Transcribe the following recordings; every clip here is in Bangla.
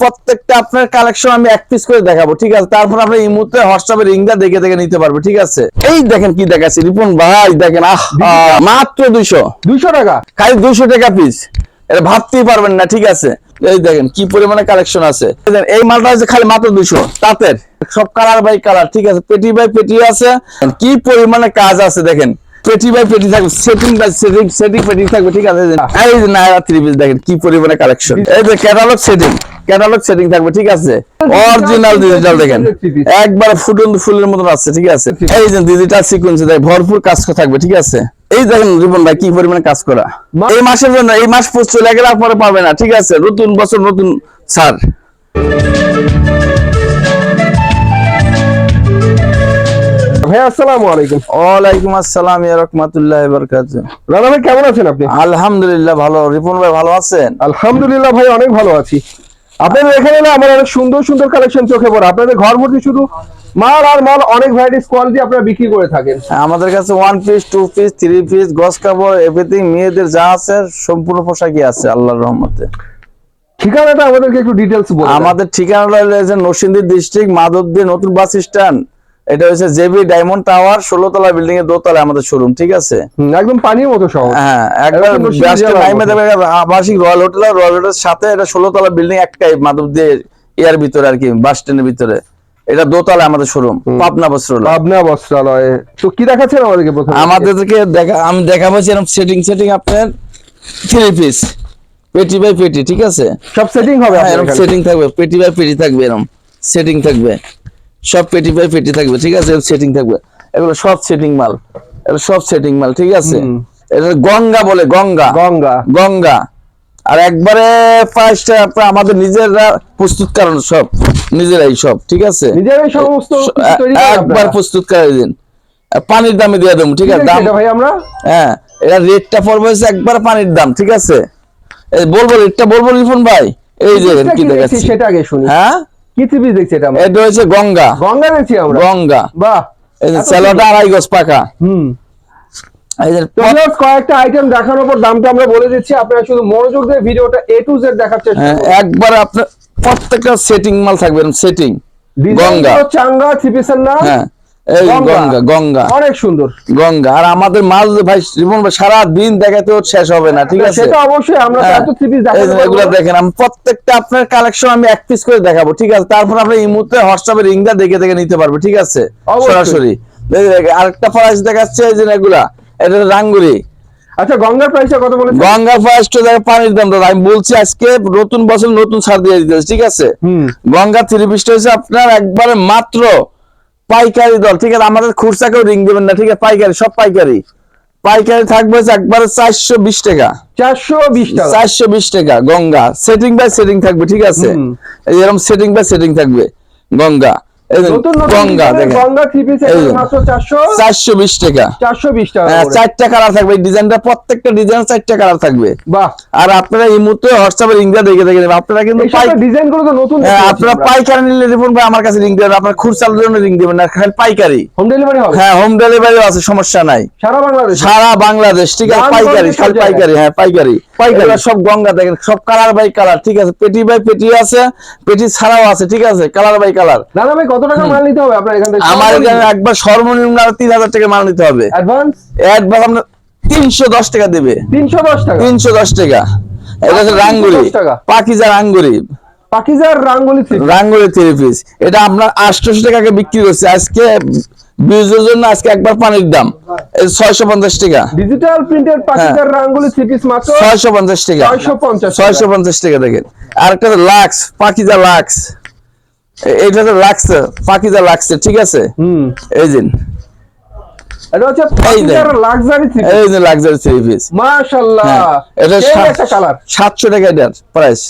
প্রত্যেকটা আপনার কালেকশন আমি এক পিস করে দেখাবো ঠিক আছে? তারপর আপনি এই মুহূর্তে হোয়াটসঅ্যাপে রিংটা দেখে দেখে নিতে পারবে ঠিক আছে? এই দেখেন কি দেখাচ্ছি রিপন ভাই দেখেন আহ মাত্র দুইশো। দুইশো টাকা? খালি দুইশো টাকা পিস এটা ভাবতেই পারবেন না ঠিক আছে? এই দেখেন কি পরিমাণে কালেকশন আছে। এই দেখেন, এই মালটা আছে খালি মাত্র দুইশো তাঁতের। সব কালার বাই কালার ঠিক আছে? পেটি বাই পেটি আছে। কি পরিমাণে কাজ আছে দেখেন। পেটি বাই পেটি থাকবে সেটিং বাই সেটিং সেটিং পেটি থাকবে ঠিক আছে? এই যে- নায়রা থ্রি পিস দেখেন কি পরিমাণে কালেকশন এই যে ক্যাটালগ সেটিং ক্যাটালগ সেটিং থাকবে ঠিক আছে? অরিজিনাল ডিজিটাল দেখেন। একবার ফুটন ফুলের মতন আছে ঠিক আছে? এই যে ডিজিটাল সিকোয়েন্স দেয় ভরপুর কাজ থাকবে ঠিক আছে? এই দেখেন রিপন ভাই কি পরিমাণে কাজ করা। এই মাসের জন্য এই মাস পুষ চলে গেলে আর পরে পাবে না ঠিক আছে? নতুন বছর নতুন ছাড়। আসসালামু আলাইকুম। ওয়ালাইকুম আসসালাম ইয়া রাহমাতুল্লাহি ওয়া রানা ভাই কেমন আছেন আপনি? আলহামদুলিল্লাহ ভালো। রিপন ভাই ভালো আছেন? আলহামদুলিল্লাহ ভাই অনেক ভালো আছি। আপনাদের এখানে না আমার অনেক সুন্দর সুন্দর কালেকশন চোখে পড়ে। আপনাদের ঘর ভর্তি শুধু মাল আর মাল অনেক ভ্যারাইটিস কোয়ালিটি আপনারা বিক্রি করে থাকেন। আমাদের কাছে one piece two piece three piece গস কাপড় এভরিথিং মেয়েদের যা আছে সম্পূর্ণ পোশাকই আছে আল্লাহর রহমতে। ঠিকানাটা আমাদেরকে একটু ডিটেলস বলুন। আমাদের ঠিকানাটা হচ্ছে নরসিংদী ডিস্ট্রিক্ট মাধবদী নতুন বাস স্ট্যান্ড এটা হচ্ছে জেবি ডায়মন্ড টাওয়ার ষোলো তলা বিল্ডিং এর দোতলা আমাদের শোরুম ঠিক আছে? একদম পানির মতো শহর হ্যাঁ একবার দেবে আবাসিক রয়্যাল হোটেল আর রয়্যাল হোটেলের সাথে এটা ষোলো তলা বিল্ডিং একটাই মাধবদী এর ভিতরে আর কি বাস স্ট্যান্ডের ভিতরে। এটা দোতলা আমাদের শোরুম পাবনা বস্ত্রালয়। পাবনা বস্ত্রালয়। তো কি দেখাচ্ছেন আমাদেরকে প্রথমে? আমাদেরকে দেখা আমি দেখাবো এরকম সেটিং সেটিং আপনার থ্রি পিস পেটি বাই পেটি ঠিক আছে? সব সেটিং হবে হ্যাঁ এরকম সেটিং থাকবে পেটি বাই পেটি থাকবে এরকম সেটিং থাকবে। সব পেটি বাই পেটি থাকবে ঠিক আছে? সেটিং থাকবে। এগুলো সব সেটিং মাল। এগুলো সব সেটিং মাল ঠিক আছে? এটা গঙ্গা বলে গঙ্গা। গঙ্গা। গঙ্গা। আর একবারে আপনার আমাদের নিজেরা প্রস্তুত কারণ সব। নিজেরাই সব ঠিক আছে? নিজেরাই সমস্ত একবার প্রস্তুত করে দিন। পানির দামে দিয়ে দেবো ঠিক আছে? দাম ভাই আমরা হ্যাঁ এটা রেটটা পড়বে হচ্ছে একবার পানির দাম ঠিক আছে? এই বলব রেটটা বলব রিফন ভাই? এই যে কি দেখাচ্ছি। সেটা আগে শুনি। হ্যাঁ? কি ত্রিভুজ দেখছি এটা আমরা? এটা হচ্ছে গঙ্গা। গঙ্গা দেখছি আমরা। গঙ্গা। বাহ। এই যে এত আড়াই গজ পাকা। হুম। কয়েকটা আইটেম দেখানোর পর দামটা আমরা বলে দিচ্ছি। আপনারা শুধু মনোযোগ দিয়ে ভিডিওটা এ টু জেড দেখার চেষ্টা একবার আপনার প্রত্যেকটা সেটিং মাল থাকবে সেটিং গঙ্গা। চাঙ্গা থ্রি না হ্যাঁ। এই গঙ্গা। গঙ্গা গঙ্গা। অনেক সুন্দর। গঙ্গা। আর আমাদের মাল ভাই রিপন সারা দিন দেখাতেও শেষ হবে না ঠিক আছে? সেটা অবশ্যই আমরা হ্যাঁ, এত এগুলো দেখেন আমি প্রত্যেকটা আপনার কালেকশন আমি এক পিস করে দেখাবো ঠিক আছে? তারপর আপনি এই মুহূর্তে হোয়াটসঅ্যাপে রিংটা দেখে দেখে নিতে পারবে ঠিক আছে? সরাসরি। আরেকটা প্রাইস দেখাচ্ছে এই যে এগুলা। এটা রাঙ্গুরি। আচ্ছা গঙ্গার প্রাইসটা কত বলেছেন? গঙ্গা ফার্স্ট দেখে পানির দাম দাদা। আমি বলছি আজকে নতুন বছর নতুন ছাড় দিয়ে দিতে ঠিক আছে? গঙ্গা থ্রি পিসটা হচ্ছে আপনার একবারে মাত্র পাইকারি দল ঠিক আছে? আমাদের খুচরা কেউ রিং দেবেন না ঠিক আছে? পাইকারি সব পাইকারি। পাইকারি থাকবে একবার একবারে চারশো বিশ টাকা। চারশো বিশ টাকা। চারশো বিশ টাকা গঙ্গা। সেটিং বাই সেটিং থাকবে ঠিক আছে? এরকম সেটিং বাই সেটিং থাকবে গঙ্গা। হ্যাঁ, আর আপনারা এই মুহূর্তে দেখে দেখে কিন্তু হ্যাঁ, আপনারা পাইকারি নিলে ভাই আমার কাছে দেবেন। আপনার খুচরার জন্য দেবেন না খালি পাইকারি। হোম ডেলিভারি হ্যাঁ হোম ডেলিভারিও আছে সমস্যা নাই। সারা বাংলাদেশ? সারা বাংলাদেশ ঠিক আছে? পাইকারি খালি পাইকারি হ্যাঁ পাইকারি। পাইকারি। সব গঙ্গা দেখেন সব কালার বাই কালার ঠিক আছে? পেটি বাই পেটি আছে পেটি ছাড়াও আছে ঠিক আছে? কালার বাই কালার দাদা ভাই কত টাকা মাল নিতে হবে আপনার এখান থেকে? আমার এখানে একবার সর্বনিম্ন তিন হাজার টাকা মাল নিতে হবে। অ্যাডভান্স অ্যাডভান্স আপনার তিনশো দশ টাকা দেবে। তিনশো দশ টাকা? তিনশো দশ টাকা। এটা হচ্ছে রাঙ্গুরি 310 টাকা। পাকিজা রাঙ্গুরি পাকিজার রাঙ্গুলি থ্রি পিস এটা আপনার আটশোশো টাকাকে বিক্রি করছে। আজকে বীজের জন্য আজকে একবার পানির দাম। ছয়শো পঞ্চাশ টাকা। ডিজিটাল প্রিন্টেড পাকিজার রাঙ্গুলি থ্রি পিস মাত্র ছয়শো পঞ্চাশ টাকা। 650 ছয়শো পঞ্চাশ টাকা দেখেন। আরেকটা লাক্স পাকিজা লাক্স। এটা তো পাকিজা লাক্স ঠিক আছে? হুম। এই দিন এটা হচ্ছে এই দেখ। পাকিজার লাক্সারি থ্রি এই যে লাক্সারি থ্রি পিস মাশাআল্লাহ এটা সেই সাত- একটা কালার সাতশো টাকা এটার প্রাইস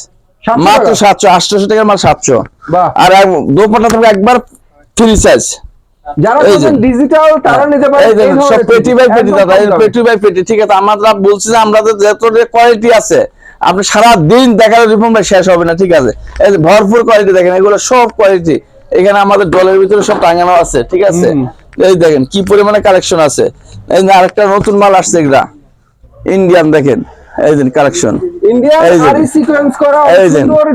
মাত্র টাকার মাল আর দোপাটা থাকবে একবার ফ্রি সাইজ যারা ডিজিটাল তারা নিতে পারে এই এই দেখেন, সব ধরনের পেটি বাই পেটি দাদা। পেটি বাই পেটি ঠিক আছে। আমরা বলছি যে আমরা যত কোয়ালিটি আছে আপনি সারা দিন দেখালে রিফর্ম ভাই শেষ হবে না ঠিক আছে? ভরপুর কোয়ালিটি দেখেন এগুলো সব কোয়ালিটি এখানে আমাদের ডলের ভিতরে সব টাঙানো আছে ঠিক আছে? এই দেখেন কি পরিমাণে কালেকশন আছে? এই যে আরেকটা নতুন মাল আসছে এগুলা। ইন্ডিয়ান দেখেন এই দিন কালেকশন ইন্ডিয়ান এই সিকোয়েন্স করা এই যে। সুন্দর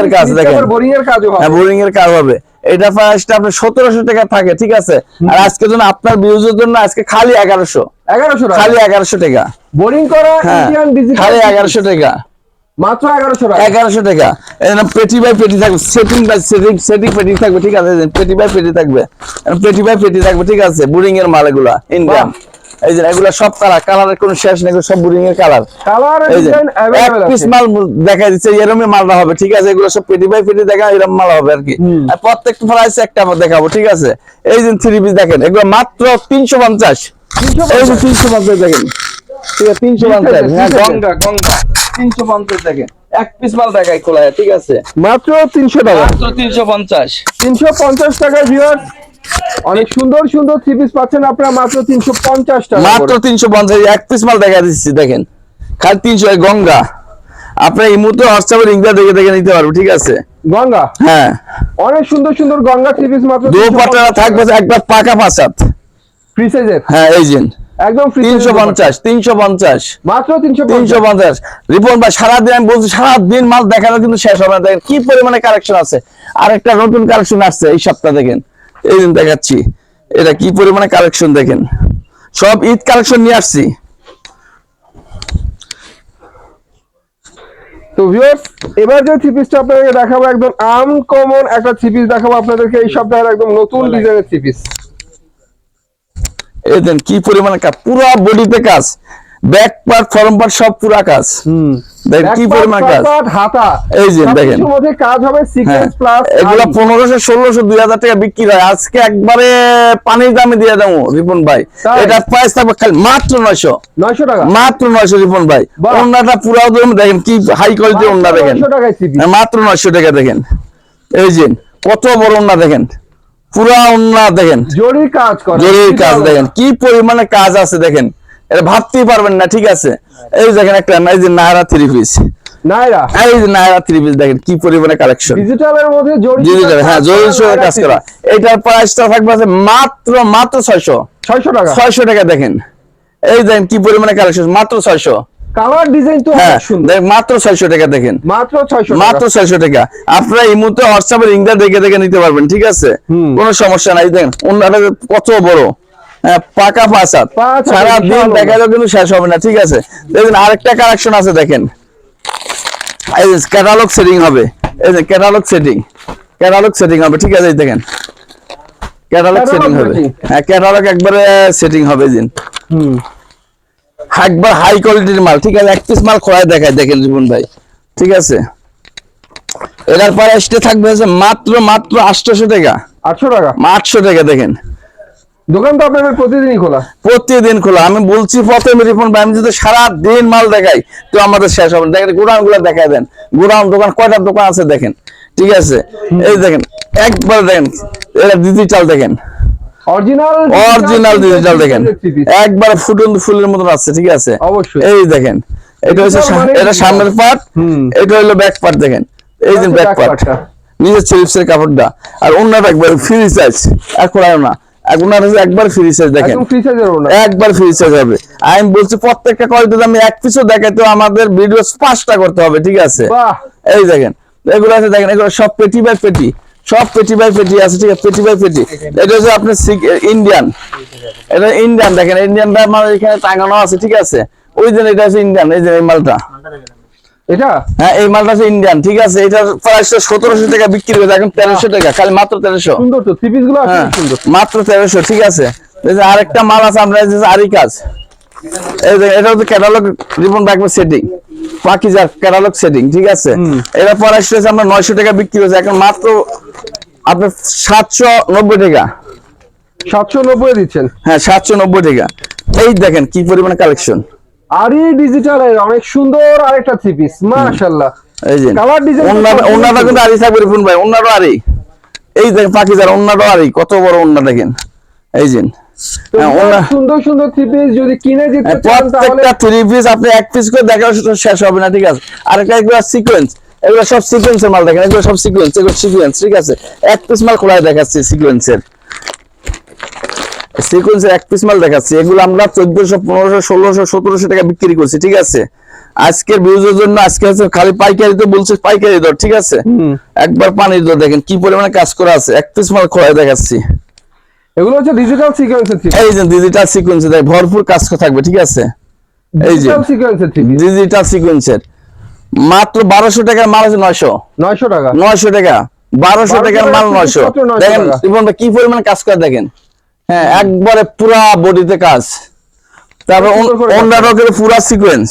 এর কাজ দেখেন। বোরিং এর কাজও হবে। হ্যাঁ বোরিং এর কাজ হবে। এটা প্রাইসটা আপনার সতেরোশো টাকা থাকে ঠিক আছে? আর আজকে জন্য আপনার ভিউজের জন্য আজকে খালি এগারোশো। এগারোশো খালি এগারোশো টাকা। বোরিং করা ইন্ডিয়ান ডিজিটাল টাকা। মাত্র এগারোশো টাকা। এগারোশো টাকা। এখানে পেটি বাই পেটি থাকবে। সেটিং বাই সেটিং সেটিং পেটি থাকবে ঠিক আছে? পেটি বাই পেটি থাকবে। পেটি বাই পেটি থাকবে ঠিক আছে? বুরিং এর মাল এগুলা ইন্ডিয়ান এই যে এগুলা সব কালার কালারের কোনো শেষ নেই সব বুরিং এর কালার কালার এই যে এক পিস মাল দেখা দিচ্ছে মালটা হবে ঠিক আছে? এগুলো সব পেটি বাই পেটি দেখা এরকম মাল হবে আর কি। আর প্রত্যেকটা প্রাইস একটা আমরা দেখাবো ঠিক আছে? এই যে থ্রি পিস দেখেন এগুলো মাত্র তিনশো পঞ্চাশ। এই যে তিনশো পঞ্চাশ দেখেন। তিনশো পঞ্চাশ হ্যাঁ গঙ্গা গঙ্গা। তিনশো পঞ্চাশ দেখেন এক পিস মাল দেখাই খোলা ঠিক আছে? মাত্র তিনশো টাকা। মাত্র তিনশো পঞ্চাশ। তিনশো পঞ্চাশ টাকা ভিউয়ার্স অনেক সুন্দর সুন্দর থ্রি পিস পাচ্ছেন আপনারা মাত্র তিনশো পঞ্চাশ টাকা মাত্র তিনশো পঞ্চাশ এক পিস মাল দেখা দিচ্ছি দেখেন। খালি তিনশো গঙ্গা। আপনার এই মুহূর্তে হোয়াটসঅ্যাপে লিঙ্কটা দেখে দেখে নিতে পারব ঠিক আছে? গঙ্গা? হ্যাঁ। অনেক সুন্দর সুন্দর গঙ্গা থ্রি পিস মাত্র দুপাটা থাকবে একবার পাকা পাঁচাত ফ্রি সাইজের হ্যাঁ এই যে। একদম free size তিনশো এর পঞ্চাশ তিনশো পঞ্চাশ। মাত্র তিনশো তিনশো পঞ্চাশ। রিপন ভাই সারাদিন আমি বলছি সারাদিন মাল দেখানো কিন্তু শেষ হবে না। দেখেন কি পরিমাণে কালেকশন আছে। আর একটা নতুন কালেকশন আসছে এই সপ্তাহ দেখেন। এই দিন দেখাচ্ছি এটা কি পরিমাণে কালেকশন দেখেন। সব ঈদ কালেকশন নিয়ে আসছি। তো ভিউয়ার্স এবার যে থ্রি পিসটা আপনাদেরকে দেখাবো একদম আনকমন একটা থ্রি পিস দেখাবো আপনাদেরকে। এই সপ্তাহের একদম নতুন ডিজাইনের থ্রি পিস দেন কি পরিমাণে কাজ? পুরা বডিতে কাজ। ব্যাক পার্ট ফরম পার্ট সব পুরা কাজ। হুম। দেখেন কি পরিমাণ কাজ? হাতা। এই যে দেখেন। মধ্যে কাজ হবে সিকোয়েন্স প্লাস এগুলো পনেরোশো ষোলোশো দুই হাজার টাকা বিক্রি হয়। আজকে একবারে পানির দামে দিয়ে দেবো রিপন ভাই। এটা প্রাইস থাকবে খালি মাত্র নয়শো। নয়শো টাকা? মাত্র নয়শো রিপন ভাই। ওনাটা পুরো দেখেন কি হাই কোয়ালিটি ওনা দেখেন। হ্যাঁ, মাত্র নয়শো টাকা দেখেন। এই যে কত বড় ওনা দেখেন। পুরা ওনা দেখেন। জরি কাজ জরির কাজ দেখেন কি পরিমাণে কাজ আছে দেখেন। এটা ভাবতেই পারবেন না ঠিক আছে? এই দেখেন একটা এই যে নায়রা থ্রি পিস নাইরা এই যে নায়রা থ্রি পিস দেখেন কি পরিমাণে কালেকশন ডিজিটালের মধ্যে জরি ডিজিটাল হ্যাঁ জরির সঙ্গে কাজ করা। এটার প্রাইসটা থাকবে আছে মাত্র মাত্র ছয়শো। ছয়শো টাকা। ছয়শো টাকা দেখেন। এই দেখেন কি পরিমাণে কালেকশন মাত্র ছয়শো। কালার ডিজাইন তো হ্যাঁ সুন্দর। মাত্র ছয়শো টাকা দেখেন। মাত্র ছয়শো মাত্র ছয়শো টাকা। আপনারা এই মুহূর্তে হোয়াটসঅ্যাপে লিঙ্কটা দেখে দেখে নিতে পারবেন ঠিক আছে? কোনো সমস্যা নাই দেখেন অন্যটা কত বড়। হ্যাঁ পাকা পাঁচ হাত পাঁচ হাত, সারা দিন দেখা যাবে কিন্তু শেষ হবে না ঠিক আছে? দেখুন আরেকটা কালেকশন আছে দেখেন। এই যে ক্যাটালগ সেটিং হবে। এই যে ক্যাটালগ সেটিং ক্যাটালগ সেটিং হবে ঠিক আছে এই দেখেন। ক্যাটালগ সেটিং হবে। হ্যাঁ ক্যাটালগ একবারে সেটিং হবে দিন হুম। একবার হাই কোয়ালিটির মাল ঠিক আছে? এক পিস মাল খোলায় দেখায় দেখেন জীবন ভাই। ঠিক আছে? এটার পরে আসতে থাকবে হচ্ছে মাত্র মাত্র আটশোশো টাকা। আটশো টাকা? আটশো টাকা দেখেন। দোকান তো আপনাদের প্রতিদিনই খোলা। প্রতিদিন খোলা। আমি বলছি প্রথমে রিফোন ভাই আমি যদি সারা দিন মাল দেখাই তো আমাদের শেষ হবে। দেখেন গোডাউনগুলো দেখাই দেন। গোডাউন দোকান কয়টা দোকান আছে দেখেন। ঠিক আছে? এই দেখেন একবার দেখেন এটা ডিজিটাল দেখেন। অরিজিনাল অরিজিনাল ডিজিটাল দেখেন। একবার ফুটন ফুলের মতন আছে ঠিক আছে? অবশ্যই। এই দেখেন এটা হচ্ছে মানে এটা সামনের পার্ট এটা হলো ব্যাক পার্ট দেখেন। এই যে ব্যাক পার্ট নিজের চিপসের কাপড়টা। আর অন্যটা একবার ফ্রি সাইজ আর খোলায় না আর ওনার একবার ফ্রি সাইজ দেখেন। একবার ফ্রি সাইজ হবে। আমি বলছি প্রত্যেকটা কোয়ালিটিতে আমি এক পিসও দেখাইতে আমাদের ভিডিও পাঁচটা করতে হবে ঠিক আছে? এই দেখেন এগুলো আছে দেখেন এগুলো সব পেটি বাই পেটি। সব পেটি বাই পেটি আছে ঠিক আছে? পেটি বাই পেটি। এটা হচ্ছে আপনার ইন্ডিয়ান এটা ইন্ডিয়ান দেখেন ইন্ডিয়ানটা আমার এখানে টাঙানো আছে ঠিক আছে? ওই জন্য এটা হচ্ছে ইন্ডিয়ান এই যে এই মালটা। এটা? হ্যাঁ এই মালটা হচ্ছে ইন্ডিয়ান ঠিক আছে? প্রাইসটা সতেরোশো টাকা বিক্রি করে এখন তেরোশো টাকা খালি মাত্র তেরোশো। সুন্দর তো থ্রি গুলো হ্যাঁ সুন্দর। মাত্র তেরোশো ঠিক আছে? এই যে আরেকটা মাল আছে আমরা কাজ এই যে এটা হচ্ছে ক্যাটালগ রিবন রাখবে সেটিং বাকি যার ক্যাটালগ সেটিং ঠিক আছে? এটা পরে আমরা নয়শো টাকা বিক্রি হয়েছে এখন মাত্র আপনার সাতশো নব্বই টাকা। সাতশো নব্বই দিচ্ছেন? হ্যাঁ সাতশো নব্বই টাকা। এই দেখেন কি পরিমাণে কালেকশন আরি ডিজিটালের অনেক সুন্দর আরেকটা থ্রি পিস মাশাআল্লাহ। এই যে design তো অন্যটা কিন্তু আরি রিপন ভাই অন্যটা আরি এই দেখেন পাখি যার অন্যটা আরি কত বড় অন্য দেখেন। এই যে সুন্দর সুন্দর থ্রি পিস যদি কিনে যেতে হ্যাঁ, চান তাহলে প্রত্যেকটা থ্রি পিস আপনি এক পিস করে দেখা শেষ হবে না ঠিক আছে? আর একটা সিকোয়েন্স এগুলো সব সিকোয়েন্সের মাল দেখেন এগুলো সব সিকোয়েন্স এগুলো সিকোয়েন্স ঠিক আছে? এক পিস মাল খোলায় দেখাচ্ছি সিকোয়েন্সের সিকোয়েন্সের এক পিস মাল দেখাচ্ছি এগুলো আমরা চোদ্দশো পনেরোশো ষোলোশো সতেরোশো টাকা বিক্রি করছি ঠিক আছে? আজকের ভিউজের জন্য আজকে হচ্ছে খালি পাইকারি তো বলছে পাইকারি দর ঠিক আছে। একবার পানির দর দেখেন কি পরিমাণে কাজ করা আছে এক পিস মাল খোলা দেখাচ্ছি। এগুলো হচ্ছে ডিজিটাল সিকোয়েন্সের থ্রি এই যে ডিজিটাল সিকোয়েন্সে দেখ ভরপুর কাজ থাকবে ঠিক আছে? এই যে ডিজিটাল সিকোয়েন্সের থ্রি ডিজিটাল সিকোয়েন্সের মাত্র বারোশো টাকার মাল আছে নয়শো। নয়শো টাকা। নয়শো টাকা। 1200 টাকার মাল টাকা নয়শো। মাত্র 900 দেখেন টাকা। কি পরিমাণে কাজ করে দেখেন। হ্যাঁ একবারে পুরা বডিতে কাজ। তারপর অন্য রকের পুরা সিকোয়েন্স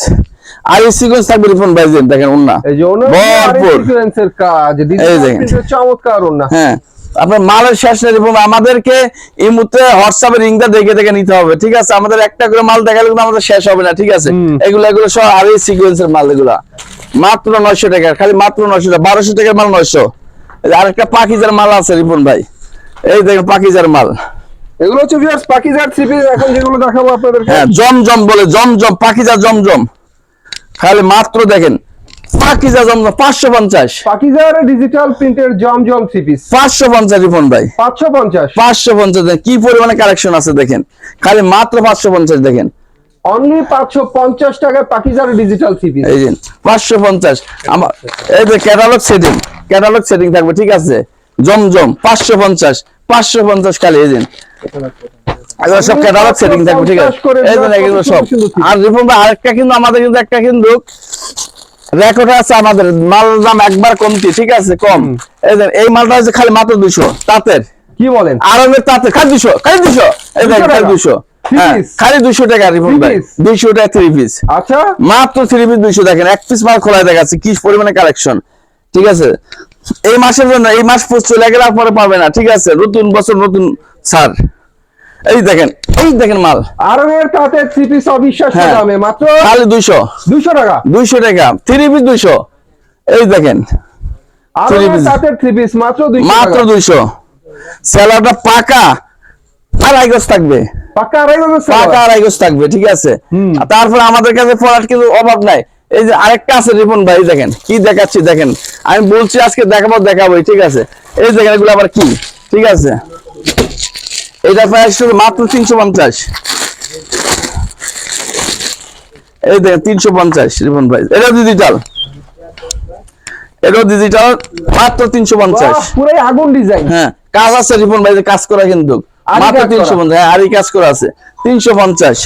আর এই সিকোয়েন্স থাকবে রিপন ভাই দেখেন অন্য এই যে ভরপুর। সিকোয়েন্সের কাজ। ডিজিটাল দেখেন। চমৎকার ওনা হ্যাঁ। আপনার মালের শেষ নেই রিপন আমাদেরকে এই মুহূর্তে হোয়াটসঅ্যাপে রিংটা দেখে দেখে নিতে হবে ঠিক আছে? আমাদের একটা করে মাল দেখালে কিন্তু আমাদের শেষ হবে না ঠিক আছে। এগুলো এগুলো সব আর এই সিকোয়েন্সের মাল এগুলা। মাত্র নয়শো টাকা খালি মাত্র নয়শো টাকা বারোশো টাকার মাল নয়শো। আরেকটা পাখিজার মাল আছে রিপন ভাই। এই দেখেন পাখিজার মাল। এগুলো হচ্ছে ভিউয়ার্স পাকিজার থ্রি পিস এখন যেগুলো দেখাবো আপনাদেরকে। হ্যাঁ জমজম বলে জমজম পাখিজা জমজম। খালি মাত্র দেখেন। পাখিজা জমজম পাঁচশো পঞ্চাশ। পাকিজার ডিজিটাল প্রিন্টের জমজম থ্রি পিস পাঁচশো পঞ্চাশ রিপন ভাই। পাঁচশো পঞ্চাশ। পাঁচশো পঞ্চাশ দেখেন কি পরিমাণে কালেকশন আছে দেখেন। খালি মাত্র পাঁচশো পঞ্চাশ দেখেন। অনলি পাঁচশো পঞ্চাশ টাকায় পাকিজার ডিজিটাল থ্রি পিস এই যে পাঁচশো পঞ্চাশ। আমার এই যে ক্যাটালগ সেটিং ক্যাটালগ সেটিং থাকবে ঠিক আছে? জমজম পাঁচশো পঞ্চাশ। পাঁচশো পঞ্চাশ খালি এই দিন এগুলো সব ক্যাটালগ সেটিং থাকবে ঠিক আছে? এই যে এগুলো সব। আর রিপন ভাই আরেকটা কিন্তু আমাদের কিন্তু একটা কিন্তু রেকর্ড আছে আমাদের মাল দাম একবার কমতি ঠিক আছে কম। এই মালটা হচ্ছে খালি মাত্র দুশো তাঁতের। কি বলেন? আরামের তাঁতের খালি দুশো খালি দুশো এই দেখেন 200 খালি দুশো হ্যাঁ খালি দুশো টাকা ভাই দুইশো টাকা থ্রি পিস আচ্ছা। মাত্র থ্রি পিস দুইশো দেখেন এক পিস মাল খোলা দেখাচ্ছে কি পরিমাণে কালেকশন ঠিক আছে? এই মাসের জন্য এই মাস চলে গেলে পাবে না ঠিক আছে? নতুন বছর নতুন সার এই দেখেন এই দেখেন মাল। আরবের তাতে থ্রি পিস অবিশ্বাস্য। দামে মাত্র খালি টাকা। দুইশো টাকা থ্রি পিস দুইশো। এই দেখেন আরবের। তাতে থ্রি পিস মাত্র দুইশো মাত্র পাকা আড়াই গজ থাকবে। পাক্কা আড়াই গজ পাকা আড়াই গজ থাকবে ঠিক আছে? তারপরে আমাদের কাছে প্রোডাক্ট কিন্তু অভাব নাই। এই যে আরেকটা আছে রিপন ভাই দেখেন কি দেখাচ্ছি দেখেন। আমি বলছি আজকে দেখাবো দেখাবো ঠিক আছে? এই দেখেন এগুলো আবার কি? ঠিক আছে? এটা প্রায় শুধু মাত্র তিনশো পঞ্চাশ। এই দেখেন তিনশো পঞ্চাশ রিপন প্রাইস এটা ডিজিটাল এটাও ডিজিটাল মাত্র তিনশো পঞ্চাশ। পুরাই আগুন ডিজাইন হ্যাঁ কাজ আছে রিপন ভাই কাজ করা কিন্তু। মাত্র তিনশো পঞ্চাশ হ্যাঁ আরই কাজ করা আছে। তিনশো পঞ্চাশ।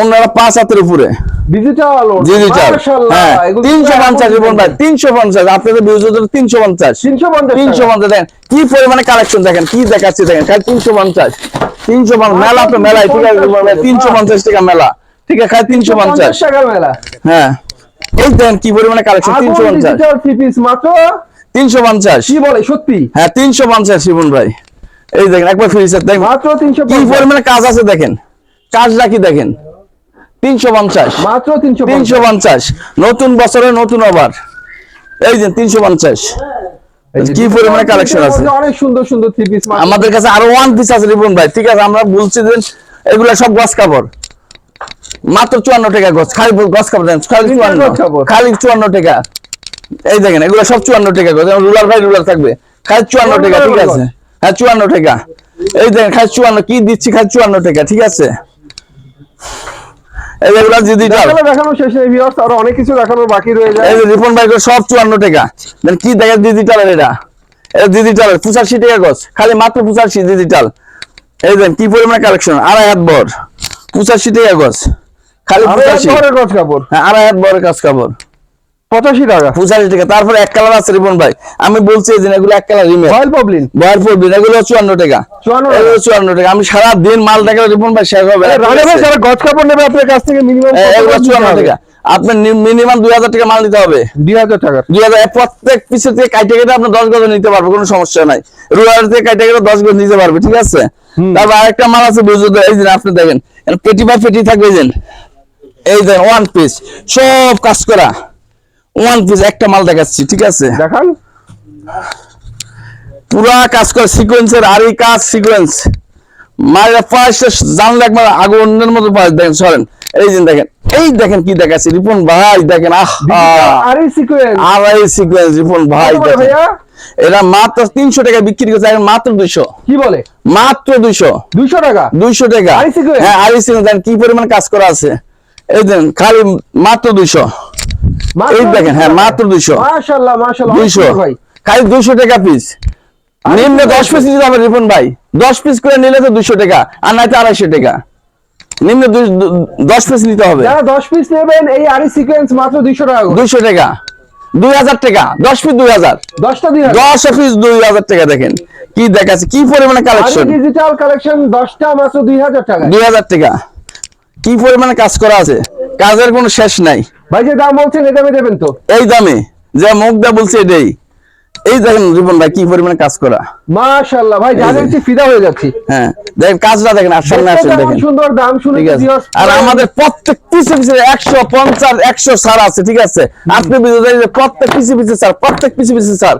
ওনারা পাঁচ হাতের উপরে। ডিজিটাল ডিজিটাল হ্যাঁ তিনশো পঞ্চাশ রিপন ভাই তিনশো পঞ্চাশ। আপনাদের ভিউজ তিনশো পঞ্চাশ। তিনশো পঞ্চাশ তিনশো পঞ্চাশ দেখেন কি পরিমাণে কালেকশন দেখেন কি দেখাচ্ছি দেখেন খালি তিনশো পঞ্চাশ। তিনশো পঞ্চাশ মেলা তো মেলায় ঠিক আছে তিনশো পঞ্চাশ টাকা। মেলা। ঠিক আছে খালি তিনশো পঞ্চাশ। টাকা মেলা। হ্যাঁ। এই দেখেন কি পরিমাণে কালেকশন তিনশো পঞ্চাশ। মাত্র? তিনশো পঞ্চাশ। কি বলে সত্যি? হ্যাঁ তিনশো পঞ্চাশ রিপন ভাই। এই দেখেন একবার দেখেন। মাত্র তিনশো কি পরিমাণে কাজ আছে দেখেন। কাজটা কি দেখেন। তিনশো পঞ্চাশ। মাত্র তিনশো তিনশো পঞ্চাশ। নতুন বছরে নতুন ওভার এই যে তিনশো পঞ্চাশ। কি পরিমাণে কালেকশন আছে? অনেক সুন্দর সুন্দর থ্রি পিস আমাদের কাছে আরও ওয়ান পিস আছে রিপন ভাই। ঠিক আছে আমরা বলছি যে এগুলা সব গছ কাপড়। মাত্র চুয়ান্ন টাকা গছ। খালি গছ কাপড় দেন খালি চুয়ান্ন। খালি চুয়ান্ন টাকা। এই দেখেন এগুলো সব চুয়ান্ন টাকা গছ। রুলার ভাই রুলার থাকবে। খালি চুয়ান্ন টাকা ঠিক আছে? হ্যাঁ চুয়ান্ন টাকা। এই দেখেন খালি চুয়ান্ন কি দিচ্ছি খালি চুয়ান্ন টাকা ঠিক আছে? দেখানো শেষ ভিউয়ার্স আর অনেক কিছু দেখানোর বাকি রয়ে যায়। এই যে রিফন বাইকের সব চুয়ান্ন টাকা। দেন কি দেখেন ডিজিটাল এটা? এটা ডিজিটাল 85 টাকা গছ খালি মাত্র পঁচাশি ডিজিটাল এই দেন কি পরিমাণে কালেকশন আড়াই হাত বর পঁচাশি টাকা গছ খালি আরও এক পঁচাশি। ধরনের গজ কাপড়। হ্যাঁ আড়াই হাত বরের কাজ কাপড়। পঁচাশি টাকা। পঁচাশি টাকা। তারপরে এক কালার আছে রিপন ভাই। আমি বলছি এই যে এগুলো এক কালার রিমেল পবলিন এগুলো চুয়ান্ন টাকা। চুয়ান্ন টাকা। আমি সারা দিন মাল রিপন ভাই শেষ হবে? গজ কাপড় নেবে আপনার কাছ থেকে মিনিমাম এগুলো চুয়ান্ন টাকা। আপনার মিনিমাম দুই হাজার টাকা মাল নিতে হবে। দুই হাজার টাকা। দুই হাজার প্রত্যেক পিসের থেকে কাইটে কেটে আপনি দশ গজ নিতে পারবে কোনো সমস্যা নাই। রুয়ার থেকে কাইটে কেটে দশ গজ নিতে পারবে ঠিক আছে? তারপর আরেকটা মাল আছে বুঝতে এই যে আপনি দেখেন। পেটি বা পেটি থাকবে এই যে। এই যে ওয়ান পিস সব কাজ করা। ওয়ান পিস একটা মাল দেখাচ্ছি ঠিক আছে? দেখান। পুরা কাজ করা সিকোয়েন্সের আর এই কাজ সিকোয়েন্স মায়ের ফার্স্ট জানলে একবার আগুনের মতো দেখেন সরেন। এই যে দেখেন এই দেখেন কি দেখাচ্ছি রিপন ভাই দেখেন আহ আর এই সিকোয়েন্স আর এই সিকোয়েন্স রিপন ভাই দেখেন। এটা মাত্র তিনশো টাকা বিক্রি করছে মাত্র দুইশো। কি বলে? মাত্র দুইশো। দুইশো টাকা? দুইশো টাকা? হ্যাঁ দেখেন কি পরিমাণ কাজ করা আছে। এই দেন খালি মাত্র দুইশো। এই দেখেন হ্যাঁ মাত্র দুইশো। মাশাআল্লাহ মাশাআল্লাহ দুইশো। খালি দুইশো টাকা পিস নিম্ন দশ পিস নিতে হবে রিপন ভাই। দশ পিস করে নিলে তো দুইশো টাকা আর আড়াইশো টাকা। নিম্ন দশ পিস নিতে হবে। 10 পিস নেবেন এই আরি সিকোয়েন্স মাত্র 200 টাকা দুইশো টাকা। দুই হাজার টাকা। দশ পিস দুই হাজার। 10টা দিয়ে দশ পিস দুই হাজার টাকা দেখেন। কি দেখাচ্ছে কি পরিমাণে কালেকশন ডিজিটাল কালেকশন 10টা মাত্র 2000 টাকা দুই হাজার টাকা। কি পরিমাণে কাজ করা আছে? কাজের কোনো শেষ নাই। ভাই যে দাম বলছেন এটা দামে দেবেন তো? এই দামে। যা মুখ দা বলছে এটাই। এই দেখেন রিপন ভাই কি পরিমাণে কাজ করা। মাশাআল্লাহ ভাই যা। দেখছি ফিদা হয়ে যাচ্ছি। হ্যাঁ দেখেন কাজটা দেখেন আর সামনে আসেন দেখেন। সুন্দর দাম শুনে আর আমাদের প্রত্যেক পিছে পিছে একশো পঞ্চাশ একশো সার আছে ঠিক আছে? আপনি বুঝতে পারছেন যে প্রত্যেক পিছে পিছে স্যার প্রত্যেক পিছে পিছে স্যার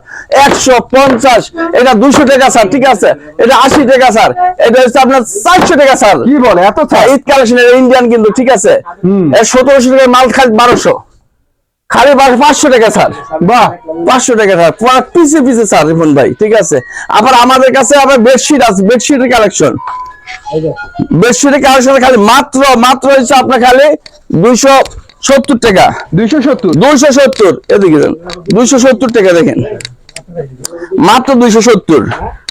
একশো পঞ্চাশ এটা দুশো টাকা স্যার ঠিক আছে? এটা আশি টাকা স্যার এটা হচ্ছে আপনার চারশো টাকা স্যার কি বলে এত ছাড়? ঈদ কালেকশন ইন্ডিয়ান কিন্তু ঠিক আছে? হুম। এর সতেরোশো টাকা মাল খালি বারোশো। খালি পাঁচশো টাকা স্যার। বাহ পাঁচশো টাকা স্যার। পিসে পিসে স্যার রিপন ভাই ঠিক আছে? আবার আমাদের কাছে আবার বেডশিট আছে বেডশিটের কালেকশন বেডশিটের কালেকশন খালি মাত্র মাত্র হচ্ছে আপনার খালি দুইশো সত্তর টাকা। দুইশো সত্তর? দুইশো সত্তর এদিকে দুইশো সত্তর টাকা দেখেন। মাত্র দুইশো সত্তর।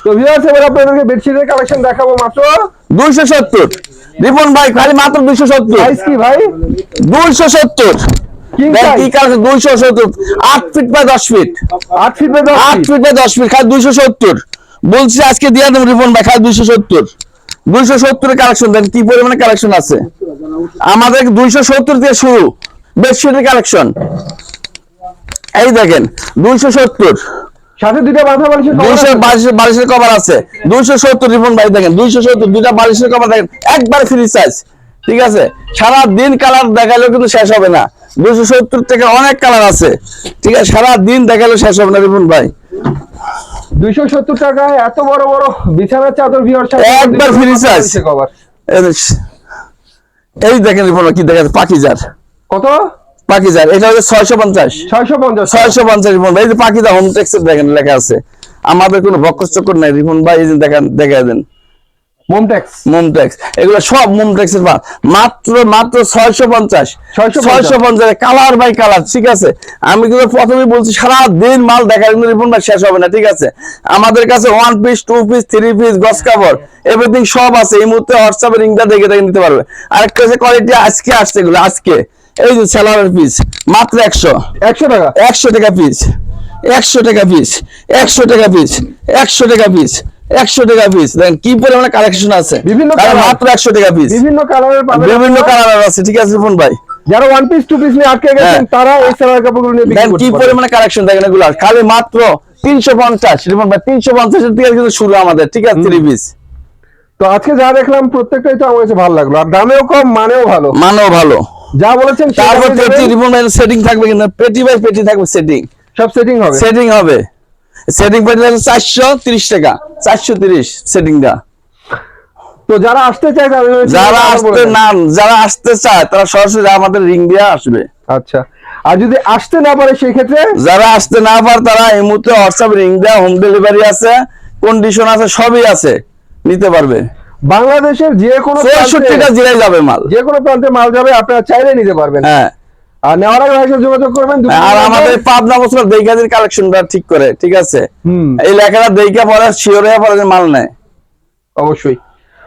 তো ভিউয়ার্স এবার বেডশিটের কালেকশন দেখাবো মাত্র। 270 রিপন ভাই খালি মাত্র দুইশো সত্তর। কি ভাই? 270 কি কালেকশন দুইশো সত্তর। আট ফিট বাই দশ ফিট। 8 ফিট বাই 10 আট ফিট? ফিট বাই দশ ফিট খালি দুইশো সত্তর। বলছি আজকে দিয়ে দেবো রিপন ভাই খালি দুইশো সত্তর। দুইশো কালেকশন দেন কি পরিমাণে কালেকশন আছে? আমাদের দুইশো সত্তর দিয়ে শুরু বেডশিটের কালেকশন এই দেখেন দুইশো সত্তর। সাথে দুইটা বাঁধা বালিশের cover বালিশের বালিশের কভার আছে। ভাই দেখেন দুইশো সত্তর দুইটা বালিশের কভার দেখেন একবার ফ্রি সাইজ ঠিক আছে? সারা দিন কালার দেখালেও কিন্তু শেষ হবে না। দুইশো সত্তর থেকে অনেক কালার আছে। ঠিক আছে? সারা দিন দেখালেও শেষ হবে না রিপন ভাই। 270 টাকায় এত বড় বড় বিছানার চাদর একবার size। কভার। এই দেখেন রিপন কি দেখা যাচ্ছে পাকিজার কত? পাকিজার এটা হচ্ছে ছয়শো পঞ্চাশ। 650 ছয়শো পঞ্চাশ রিপন ভাই। এই যে পাকিজা হোম টেক্সের দেখেন লেখা আছে। আমাদের কোনো চক্কর নাই রিপন ভাই। এই যে দেখেন দেখা দেন। মোমটেক্স মোমটেক্স এগুলো সব মাল মাত্র মাত্র ছয়শো পঞ্চাশ। 650 ছয়শো পঞ্চাশ কালার বাই কালার ঠিক আছে? আমি কিন্তু প্রথমে বলছি সারা দিন মাল দেখা কিন্তু রিপন ভাই শেষ হবে না ঠিক আছে? আমাদের কাছে one piece two piece three piece গস কাপড় এভরিথিং সব আছে। এই মুহূর্তে হোয়াটসঅ্যাপে রিংটা দেখে দেখে নিতে পারবে। আরেকটা হচ্ছে কোয়ালিটি আজকে আসছে এগুলো আজকে। এই যে সেলারের পিস মাত্র একশো। 100 টাকা। একশো টাকা পিস একশো টাকা পিস একশো টাকা পিস একশো টাকা পিস একশো টাকা পিস দেখেন কি পরিমাণে কালেকশন আছে। বিভিন্ন মাত্র একশো টাকা পিস বিভিন্ন কালারের বিভিন্ন আছে ঠিক আছে ফোন ভাই? যারা ওয়ান পিস টু পিস নিয়ে আটকে গেছেন হ্যাঁ। তারা এই সেলার কাপড়গুলো নিয়ে দেখেন কি পরিমাণে কালেকশন দেখেন এগুলো। খালি মাত্র তিনশো পঞ্চাশ। রিপন ভাই তিনশো পঞ্চাশের থেকে কিন্তু শুরু আমাদের ঠিক আছে থ্রি পিস তো আজকে যা দেখলাম প্রত্যেকটাই তো আমার কাছে ভালো লাগল। আর দামেও কম মানেও ভালো। মানও ভালো। যা বলেছেন তারপর পেটি রিপন ভাই সেটিং থাকবে কিন্তু পেটি বাই পেটি থাকবে সেটিং সব সেটিং হবে। সেটিং হবে। সেটিং থাকবে চারশো তিরিশ টাকা। চারশো তিরিশ সেটিংটা তো যারা আসতে চায় জন্য যারা আসতে না যারা আসতে চায় তারা সরাসরি আমাদের রিং দিয়ে আসবে। আচ্ছা। আর যদি আসতে না পারে সেই ক্ষেত্রে? যারা আসতে না পারে তারা এই মুহূর্তে হোয়াটসঅ্যাপ রিং দেওয়া হোম ডেলিভারি আছে কন্ডিশন আছে সবই আছে নিতে পারবে। বাংলাদেশের যে কোনো চৌষট্টিটা জেলায় যাবে মাল। যে কোনো প্রান্তে মাল যাবে আপনারা চাইলে নিতে পারবেন। হ্যাঁ। আর নেওয়ার আগে ভাইয়ের সাথে যোগাযোগ করবেন আর আমাদের পাবনা বছর দেইকাদের কালেকশনটা ঠিক করে ঠিক আছে? এই লেখাটা দেইকা পরে শিওর পরে মাল নেয়। অবশ্যই।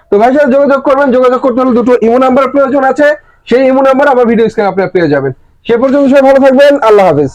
তো ভাইয়ের সাথে যোগাযোগ করবেন যোগাযোগ করতে হলে দুটো ইমো নাম্বার প্রয়োজন আছে। সেই ইমো নাম্বার আমার ভিডিও স্ক্রিনে আপনারা পেয়ে যাবেন। সে পর্যন্ত সবাই ভালো থাকবেন আল্লাহ হাফেজ।